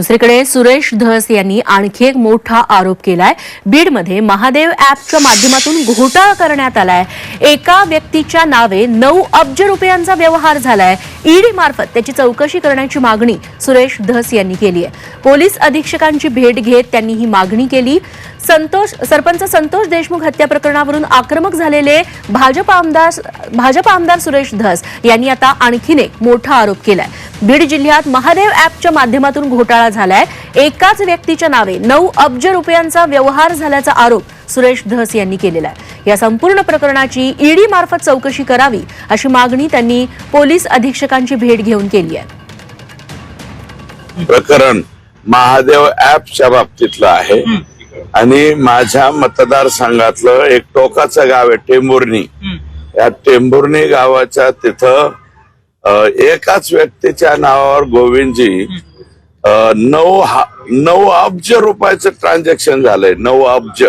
दुसरीकडे सुरेश धस यांनी आणखी एक मोठा आरोप केलाय. बीडमध्ये महादेव ॲपच्या माध्यमातून घोटाळा करण्यात आलाय. एका व्यक्तीच्या नावे नऊ अब्ज रुपयांचा व्यवहार झालाय. ईडी मार्फत त्याची चौकशी करण्याची मागणी सुरेश धस यांनी केली आहे. पोलीस अधीक्षकांची भेट घेत त्यांनी ही मागणी केली. संतोष सरपंच संतोष देशमुख हत्या प्रकरणावरून आक्रमक झालेले भाजप आमदार भाजप आमदार सुरेश धस यांनी आता आणखीन एक मोठा आरोप केलाय. बीड जिल्ह्यात महादेव ॲपच्या माध्यमातून घोटाळा झालाय. एकाच व्यक्तीच्या नावे नऊ अब्ज रुपयांचा व्यवहार झाल्याचा आरोप सुरेश धस यांनी केलेला आहे. या संपूर्ण प्रकरणाची ईडी मार्फत चौकशी करावी अशी मागणी त्यांनी पोलीस अधीक्षकांची भेट घेऊन केली आहे. प्रकरण महादेव ऍपच्या बाबतीतलं आहे. आणि माझ्या मतदारसंघातलं एक टोकाचं गाव आहे टेंभुर्णी. या टेंभुर्णी गावाच्या तिथं एकाच व्यक्तीच्या नावावर गोविंदजी नऊ नऊ अब्ज रुपयाचं ट्रान्झॅक्शन झालंय नऊ अब्ज.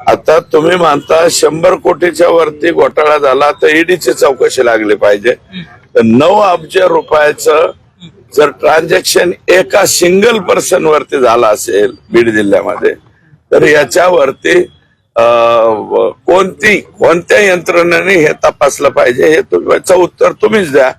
आता तुम्ही म्हणता शंभर कोटीच्या वरती घोटाळा झाला तर ईडीची चौकशी लागली पाहिजे. तर नऊ अब्ज रुपयाचं जर ट्रान्झॅक्शन एका सिंगल पर्सन वरती झाला असेल बीड जिल्ह्यामध्ये तर याच्यावरती कोणती कोणत्या यंत्रणेने हे तपासलं पाहिजे हे उत्तर तुम्हीच द्या.